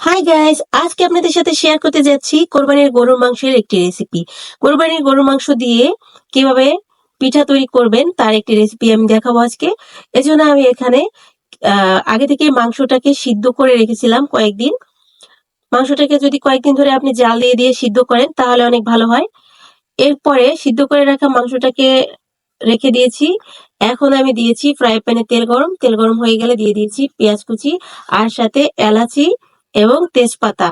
Hi guys আজকে আপনাদের সাথে শেয়ার করতে যাচ্ছি কোরবানির গরুর মাংসের একটি রেসিপি কোরবানির গরুর মাংস দিয়ে কীভাবে পিঠা তৈরি করবেন তার একটি রেসিপি আমি দেখাবো আজকে। এজন্য আমি এখানে আগে থেকে মাংসটাকে সিদ্ধ করে রেখেছিলাম কয়েকদিন। মাংসটাকে যদি কয়েকদিন ধরে আপনি জাল দিয়ে দিয়ে সিদ্ধ করেন তাহলে অনেক ভালো হয়। এরপরে সিদ্ধ করে রাখা মাংসটাকে রেখে দিয়েছি। এখন আমি দিয়েছি ফ্রাই প্যানে তেল গরম। তেল গরম হয়ে গেলে দিয়ে দিয়েছি পেঁয়াজ কুচি আর সাথে এলাচি এবং তেজপাতা।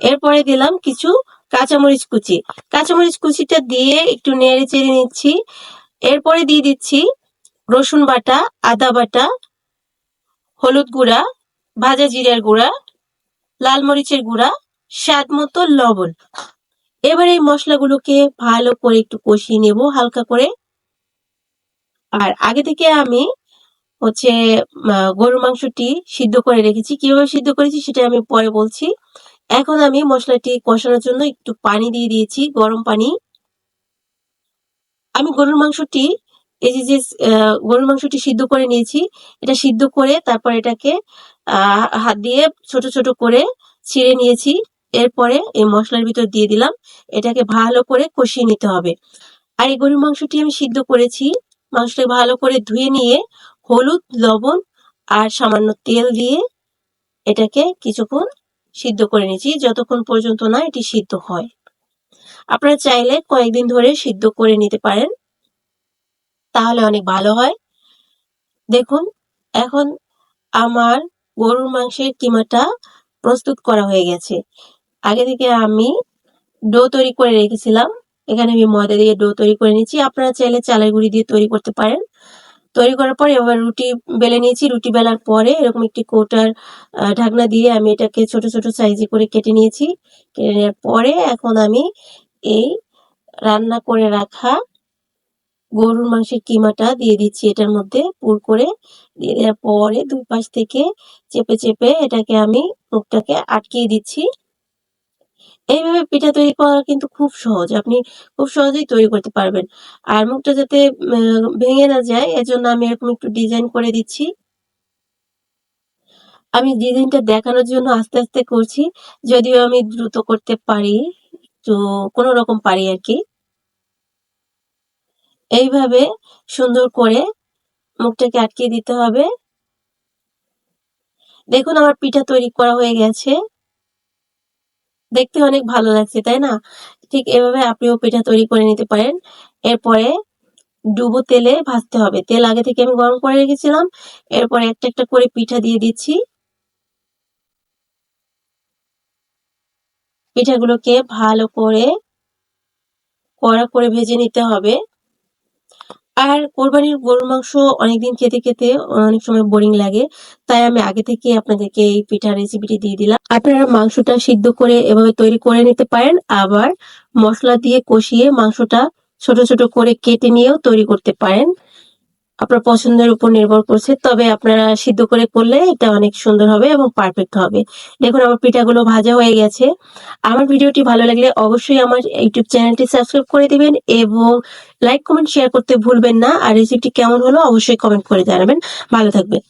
এরপরে দিলাম কিছু কাঁচামরিচ কুচি। কাঁচামরিচ কুচিটা দিয়ে একটু নেড়ে চেড়ে নিচ্ছি। এরপরে দিয়ে দিচ্ছি রসুন বাটা, আদা বাটা, হলুদ গুঁড়া, ভাজা জিরার গুঁড়া, লাল মরিচের গুঁড়া, স্বাদ মতো লবণ। এবার এই মশলাগুলোকে ভালো করে একটু কষিয়ে নেব হালকা করে। আর আগে থেকে আমি হচ্ছে গরুর মাংসটি সিদ্ধ করে রেখেছি। কীভাবে সিদ্ধ করেছি সেটা আমি পরে বলছি। এখন আমি মশলাটি কষানোর জন্য একটু পানি দিয়ে দিয়েছি, গরম পানি। আমি গরুর মাংসটি, এই যে যে গরুর মাংসটি সিদ্ধ করে নিয়েছি, এটা সিদ্ধ করে তারপর এটাকে হাত দিয়ে ছোট ছোট করে ছিঁড়ে নিয়েছি। এরপরে এই মশলার ভিতর দিয়ে দিলাম। এটাকে ভালো করে কষিয়ে নিতে হবে। আর এই গরুর মাংসটি আমি সিদ্ধ করেছি। মাংসটাকে ভালো করে ধুয়ে নিয়ে হলুদ, লবণ আর সামান্য তেল দিয়ে এটাকে কিছুক্ষণ সিদ্ধ করে নিয়েছি। যতক্ষণ পর্যন্ত না এটি সিদ্ধ হয়। আপনারা চাইলে কয়েকদিন ধরে সিদ্ধ করে নিতে পারেন। তাহলে অনেক ভালো হয়। দেখুন, এখন আমার গরুর মাংসের কিমাটা প্রস্তুত করা হয়ে গেছে। আগে থেকে আমি ডো তৈরি করে রেখেছিলাম। এখানে আমি ময়দা দিয়ে ডো তৈরি করে নিয়েছি। আপনারা চাইলে চালের গুঁড়ি দিয়ে তৈরি করতে পারেন। তৈরি করার পরে এবার রুটি বেলে নিয়েছি। রুটি বেলার পরে এরকম একটি কৌটার ঢাকনা দিয়ে আমি এটাকে ছোট ছোট সাইজে করে কেটে নিয়েছি। কেটে নেওয়ার পরে এখন আমি এই রান্না করে রাখা গরুর মাংসের কিমাটা দিয়ে দিচ্ছি এটার মধ্যে পুর করে। দিয়ে দেওয়ার পরে দুই পাশ থেকে চেপে চেপে এটাকে আমি মুখটাকে আটকিয়ে দিচ্ছি। এইভাবে পিঠা তৈরি করা কিন্তু খুব সহজ। আপনি খুব সহজেই তৈরি করতে পারবেন। আর মুখটা যাতে ভেঙে না যায়, এজন্য আমি এরকম একটু ডিজাইন করে দিচ্ছি। আমি ডিজাইনটা দেখানোর জন্য আস্তে আস্তে করছি, যদিও আমি দ্রুত করতে পারি, তো কোনো রকম পারি আর কি। এইভাবে সুন্দর করে মুখটাকে আটকিয়ে দিতে হবে। দেখুন, আমার পিঠা তৈরি করা হয়ে গেছে। দেখতে অনেক ভালো লাগছে, তাই না? ঠিক এভাবে আপনিও পিঠা তৈরি করে নিতে পারেন। এরপরে ডুবো তেলে ভাজতে হবে। তেল আগে থেকে আমি গরম করে রেখেছিলাম। এরপরে একটা একটা করে পিঠা দিয়ে দিচ্ছি। পিঠাগুলোকে ভালো করে কড়া করে ভেজে নিতে হবে। আর কোরবানির গরুর মাংস অনেকদিন খেতে খেতে অনেক সময় বোরিং লাগে। তাই আমি আগে থেকে আপনাদেরকে এই পিঠা রেসিপিটি দিয়ে দিলাম। আপনারা মাংসটা সিদ্ধ করে এভাবে তৈরি করে নিতে পারেন। আবার মশলা দিয়ে কষিয়ে মাংসটা ছোট ছোট করে কেটে নিয়েও তৈরি করতে পারেন। আপনার পছন্দের উপর নির্ভর করছে, তবে আপনারা সিদ্ধ করে করলে এটা অনেক সুন্দর হবে এবং পারফেক্ট হবে। দেখুন, আমার পিঠাগুলো ভাজা হয়ে গেছে। আমার ভিডিওটি ভালো লাগলে অবশ্যই আমার ইউটিউব চ্যানেলটি সাবস্ক্রাইব করে দিবেন এবং লাইক কমেন্ট শেয়ার করতে ভুলবেন না। আর রেসিপিটি কেমন হলো অবশ্যই কমেন্ট করে জানাবেন। ভালো থাকবেন।